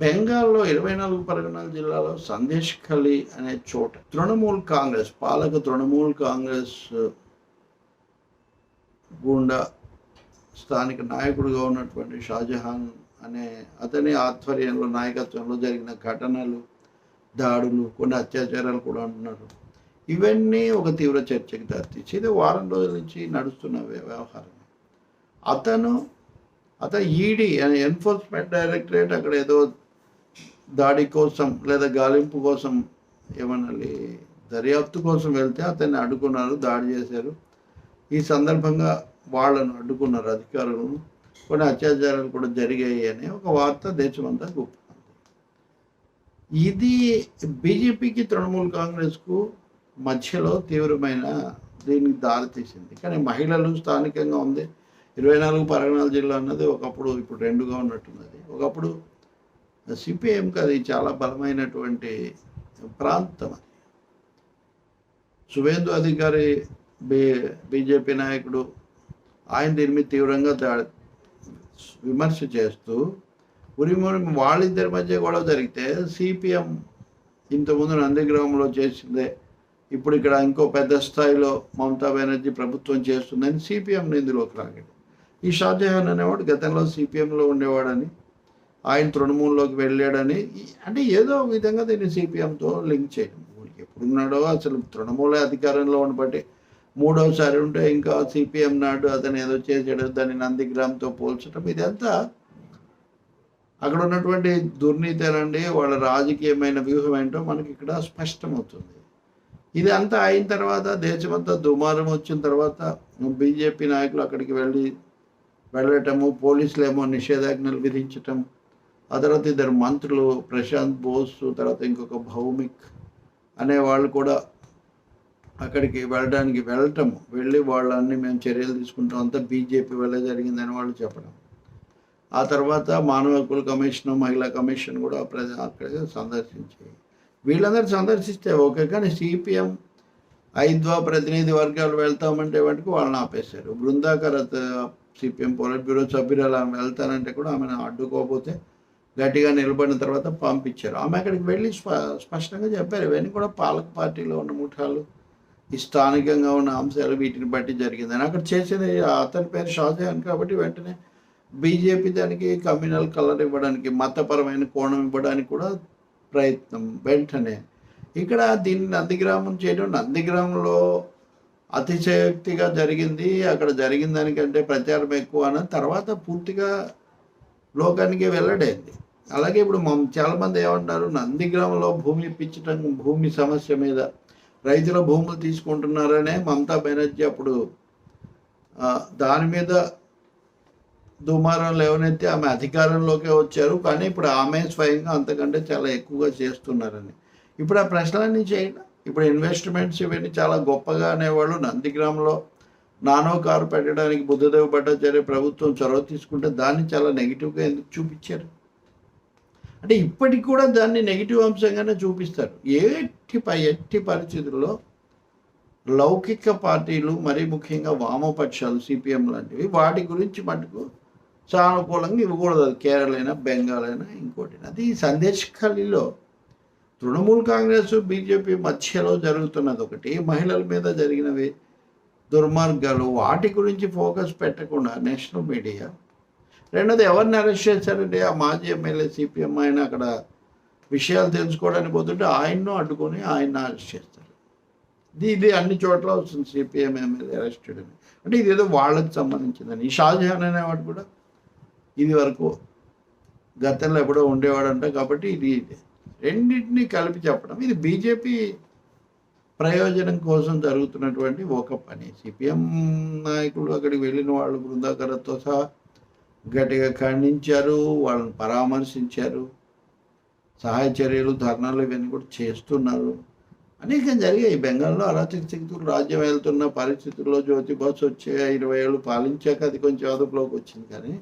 బెంగాల్లో ఇరవై నాలుగు పరగణాల జిల్లాలో సందేశ్ ఖలీ అనే చోట తృణమూల్ కాంగ్రెస్ పాలక తృణమూల్ కాంగ్రెస్ గుండా స్థానిక నాయకుడిగా ఉన్నటువంటి షాజహాన్ అనే అతని ఆధ్వర్యంలో నాయకత్వంలో జరిగిన ఘటనలు దాడులు కొన్ని అత్యాచారాలు కూడా అంటున్నారు. ఇవన్నీ ఒక తీవ్ర చర్చకి దారితీసి ఇది వారం రోజుల నుంచి నడుస్తున్న వ్యవహారం అతను అతను ఈడీ ఎన్ఫోర్స్మెంట్ డైరెక్టరేట్ అక్కడ ఏదో దాడి కోసం లేదా గాలింపు కోసం ఏమనాలి దర్యాప్తు కోసం వెళ్తే అతన్ని అడ్డుకున్నారు దాడి చేశారు. ఈ సందర్భంగా వాళ్ళను అడ్డుకున్నారు అధికారులను. కొన్ని అత్యాచారాలు కూడా జరిగాయి అనే ఒక వార్త దేశమంతా గొప్ప ఇది బీజేపీకి తృణమూల్ కాంగ్రెస్కు మధ్యలో తీవ్రమైన దీనికి దారితీసింది. కానీ మహిళలు స్థానికంగా ఉంది. ఇరవై నాలుగు పరగణాల జిల్లా అన్నది ఒకప్పుడు ఇప్పుడు రెండుగా ఉన్నట్టున్నది. ఒకప్పుడు సిపిఎంకి అది చాలా బలమైనటువంటి ప్రాంతం అది. శుభేందు అధికారి బీ బీజేపీ నాయకుడు ఆయన దీని మీద తీవ్రంగా విమర్శ చేస్తూ ఉరిమురి వాళ్ళిద్దరి మధ్య గొడవ జరిగితే సిపిఎం ఇంతకుముందు నందిగ్రామంలో చేసిందే ఇప్పుడు ఇక్కడ ఇంకో పెద్ద స్థాయిలో మమతా బెనర్జీ ప్రభుత్వం చేస్తుందని సిపిఎం నిందులోకి రాగాడు ఈ షాజహాన్ అనేవాడు గతంలో సిపిఎంలో ఉండేవాడని ఆయన తృణమూల్లోకి వెళ్ళాడని అంటే ఏదో విధంగా దీన్ని సిపిఎంతో లింక్ చేయడం. ఎప్పుడున్నాడో అసలు తృణమూల అధికారంలో ఉండబట్టి మూడోసారి ఉంటే ఇంకా సిపిఎం నాడు అతను ఏదో చేసాడు దాన్ని నందిగ్రామ్తో పోల్చడం ఇదంతా అక్కడ ఉన్నటువంటి దుర్నీతేనండి వాళ్ళ రాజకీయమైన వ్యూహం ఏంటో మనకి ఇక్కడ స్పష్టమవుతుంది. ఇది అంతా అయిన తర్వాత దేశమంతా దుమారం వచ్చిన తర్వాత బీజేపీ నాయకులు అక్కడికి వెళ్ళి వెళ్ళటము పోలీసులు ఏమో నిషేధాజ్ఞలు విధించటం ఆ తర్వాత ఇద్దరు మంత్రులు ప్రశాంత్ బోస్ తర్వాత ఇంకొక భౌమిక్ అనే వాళ్ళు కూడా అక్కడికి వెళ్ళడానికి వెళ్ళటం వెళ్ళి వాళ్ళన్ని మేము చర్యలు తీసుకుంటాం. అంతా బీజేపీ వల్లే జరిగిందని వాళ్ళు చెప్పడం. ఆ తర్వాత మానవ హక్కుల కమిషన్ మహిళా కమిషన్ కూడా ప్రజ అక్కడ సందర్శించాయి వీళ్ళందరూ సందర్శిస్తే ఓకే కానీ సిపిఎం ఐద్వా ప్రతినిధి వర్గాలు వెళ్తామంటే వాటికి వాళ్ళని ఆపేశారు. బృందాకరత్ సిపిఎం పోలిట్ బ్యూరో సభ్యురాలు ఆమె వెళ్తానంటే కూడా ఆమెను అడ్డుకోకపోతే గట్టిగా నిలబడిన తర్వాత పంపించారు. ఆమె అక్కడికి వెళ్ళి స్ప స్పష్టంగా చెప్పారు ఇవన్నీ కూడా పాలక పార్టీలో ఉన్న ముఠాలు. ఈ స్థానికంగా ఉన్న అంశాలు వీటిని బట్టి జరిగిందని అక్కడ చేసేది అతని పేరు షాజహాన్ కాబట్టి వెంటనే బీజేపీ దానికి కమ్యూనల్ కలర్ ఇవ్వడానికి మతపరమైన కోణం ఇవ్వడానికి కూడా ప్రయత్నం. వెంటనే ఇక్కడ దీన్ని నందిగ్రామం చేయడం నందిగ్రామంలో అతిశయోక్తిగా జరిగింది. అక్కడ జరిగిన దానికంటే ప్రచారం ఎక్కువ అన్న తర్వాత పూర్తిగా లోకానికి వెల్లడైంది. అలాగే ఇప్పుడు మం చాలామంది ఏమంటారు నందిగ్రామంలో భూమి ఇప్పించడం భూమి సమస్య మీద రైతుల భూములు తీసుకుంటున్నారనే మమతా బెనర్జీ అప్పుడు దాని మీద దుమారం లేవనైతే ఆమె అధికారంలోకే వచ్చారు. కానీ ఇప్పుడు ఆమె స్వయంగా అంతకంటే చాలా ఎక్కువగా చేస్తున్నారని. ఇప్పుడు ఆ ప్రశ్నలన్నీ చేయండి. ఇప్పుడు ఇన్వెస్ట్మెంట్స్ ఇవన్నీ చాలా గొప్పగా అనేవాళ్ళు నందిగ్రామ్లో నానో కారు పెట్టడానికి బుద్ధదేవ్ భట్టాచార్య ప్రభుత్వం చొరవ తీసుకుంటే దాన్ని చాలా నెగిటివ్గా ఎందుకు చూపించారు? అంటే ఇప్పటికి కూడా దాన్ని నెగిటివ్ అంశంగానే చూపిస్తారు. ఎట్టి ప ఎట్టి పరిస్థితుల్లో లౌకిక పార్టీలు మరీ ముఖ్యంగా వామపక్షాలు సిపిఎం లాంటివి వాటి గురించి మటుకు సానుకూలంగా ఇవ్వకూడదు. అది కేరళ అయినా బెంగాల్ అయినా ఇంకోటి అది సందేశ్ ఖలీలో తృణమూల్ కాంగ్రెస్ బీజేపీ మధ్యలో జరుగుతున్నది ఒకటి. మహిళల మీద జరిగినవి దుర్మార్గాలు వాటి గురించి ఫోకస్ పెట్టకుండా నేషనల్ మీడియా రెండోది ఎవరిని అరెస్ట్ చేశారంటే ఆ మాజీ ఎమ్మెల్యే సిపిఎం ఆయన అక్కడ విషయాలు తెలుసుకోవడానికి పోతుంటే ఆయన్ను అడ్డుకొని ఆయన్ని అరెస్ట్ చేస్తారు. ఇది ఇది అన్ని చోట్ల వస్తుంది సిపిఎం ఎమ్మెల్యే అరెస్టెడ్ అని. అంటే ఇదేదో వాళ్ళకి సంబంధించిందని. ఈ షాజహాన్ అనేవాడు కూడా ఇది వరకు గతంలో ఎప్పుడో ఉండేవాడంట కాబట్టి ఇది రెండింటినీ కలిపి చెప్పడం. ఇది బీజేపీ ప్రయోజనం కోసం జరుగుతున్నటువంటి ఒక పని. సిపిఎం నాయకులు అక్కడికి వెళ్ళిన వాళ్ళు బృందాకరతో సహా గట్టిగా ఖండించారు వాళ్ళని పరామర్శించారు సహాయ చర్యలు ధర్నాలు ఇవన్నీ కూడా చేస్తున్నారు. అనేకం జరిగాయి. బెంగాల్లో అరాచక శక్తులు రాజ్యం వెళ్తున్న పరిస్థితుల్లో జ్యోతిబాసు వచ్చే ఇరవై ఏళ్ళు పాలించాక అది కొంచెం అదుపులోకి వచ్చింది కానీ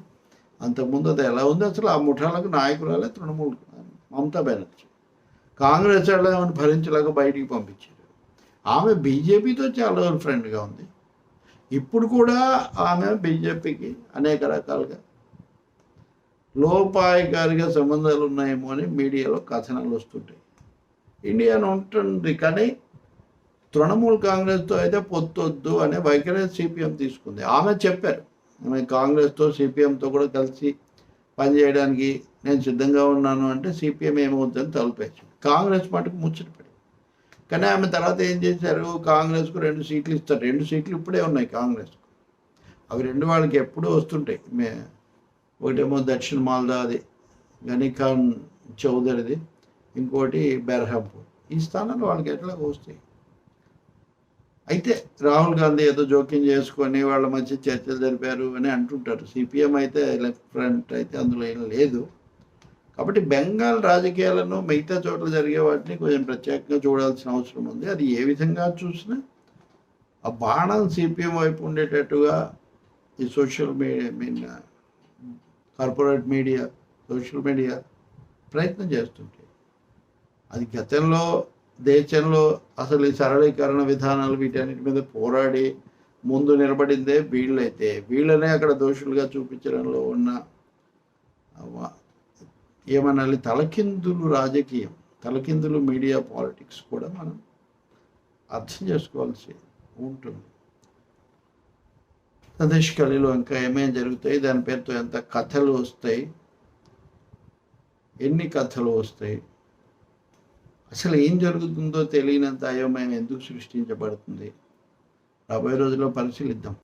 అంతకుముందు అది ఎలా ఉంది అసలు? ఆ ముఠాలకు నాయకురాలే తృణమూల్ మమతా బెనర్జీ. కాంగ్రెస్ ఏమైనా భరించలేక బయటికి పంపించారు. ఆమె బీజేపీతో చాలా ఫ్రెండ్గా ఉంది. ఇప్పుడు కూడా ఆమె బీజేపీకి అనేక రకాలుగా లోపాయకారిగా సంబంధాలు ఉన్నాయేమో అని మీడియాలో కథనాలు వస్తుంటాయి. ఇండియాను ఉంటుంది కానీ తృణమూల్ కాంగ్రెస్తో అయితే పొత్తొద్దు అనే వైఖరి సిపిఎం తీసుకుంది. ఆమె చెప్పారు ఆమె కాంగ్రెస్తో సిపిఎంతో కూడా కలిసి పనిచేయడానికి నేను సిద్ధంగా ఉన్నాను అంటే సిపిఎం ఏమవుతుందని తలుపేసింది. కాంగ్రెస్ మటుకు ముచ్చటపడి కానీ ఆమె తర్వాత ఏం చేశారు? కాంగ్రెస్కు రెండు సీట్లు ఇస్తారు. రెండు సీట్లు ఇప్పుడే ఉన్నాయి కాంగ్రెస్కు. అవి రెండు వాళ్ళకి ఎప్పుడూ వస్తుంటాయి. మే ఒకటేమో దక్షిణ మాల్దాది గనిఖాన్ చౌదరిది ఇంకోటి బెర్హంపూర్. ఈ స్థానాలు వాళ్ళకి ఎట్లా వస్తాయి? అయితే రాహుల్ గాంధీ ఏదో జోక్యం చేసుకొని వాళ్ళ మధ్య చర్చలు జరిపారు అని అంటుంటారు. సిపిఎం అయితే లెఫ్ట్ ఫ్రంట్ అయితే అందులో ఏం లేదు. కాబట్టి బెంగాల్ రాజకీయాలను మిగతా చోట్ల జరిగే వాటిని కొంచెం ప్రత్యేకంగా చూడాల్సిన అవసరం ఉంది. అది ఏ విధంగా చూసినా ఆ బాణం సిపిఎం వైపు ఉండేటట్టుగా ఈ social media mean corporate media social media ప్రయత్నం చేస్తుంటాయి అది గతంలో దేశంలో అసలు ఈ సరళీకరణ విధానాలు వీటన్నిటి మీద పోరాడి ముందు నిలబడిందే వీళ్ళైతే. వీళ్ళనే అక్కడ దోషులుగా చూపించడంలో ఉన్న ఏమనాలి తలకిందులు రాజకీయం తలకిందులు మీడియా పాలిటిక్స్ కూడా మనం అర్థం చేసుకోవాల్సి ఉంటుంది. సతీష్ ఇంకా ఏమేమి జరుగుతాయి? దాని పేరుతో ఎంత కథలు వస్తాయి? ఎన్ని కథలు వస్తాయి? అసలు ఏం జరుగుతుందో తెలియనంత అయోమయం ఎందుకు సృష్టించబడుతుంది? రాబోయే రోజుల్లో పరిశీలిద్దాం.